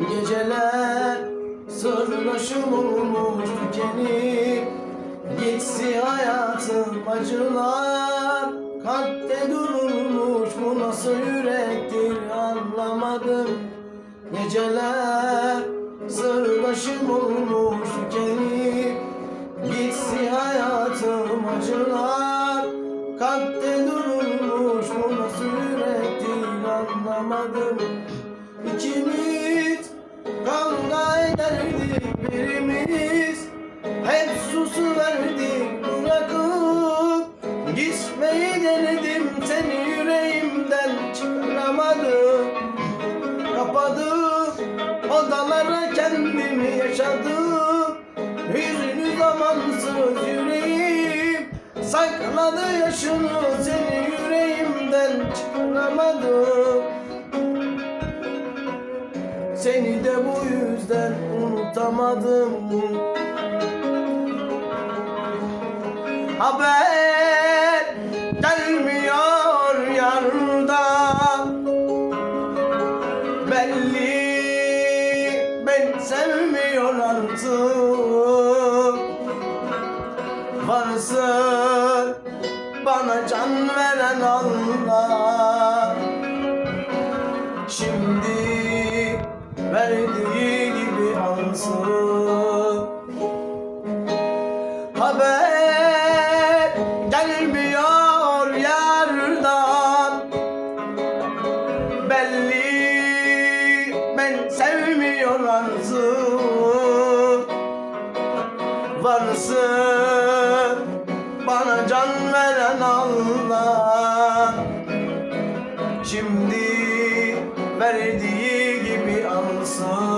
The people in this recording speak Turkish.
Geceler sırdaşım olmuş tükenip Geçsi hayatım acılar Kalpte durmuş bu nasıl yürektir anlamadım. Geceler sırdaşım olmuş tükenip Geçsi hayatım acılar Kalpte durmuş bu nasıl yürektir anlamadım İkimiz kavga ederdik birimiz. Hep susu verdik bırakıp Gitmeyi denedim. Seni yüreğimden çıkaramadım. Kapadım odalara kendimi yaşadım. Yüzünü zamansız yüreğim Sakladı yaşını. Seni yüreğimden çıkaramadım Seni de bu yüzden unutamadım. Haber gelmiyor yardan Belli ben sevmiyor artık. Varsın bana can veren Allah verdiği gibi alsın. Haber gelmiyor yardan. Belli ben sevmiyor artık Varsın bana can veren Allah. Şimdi verdiği gibi alsın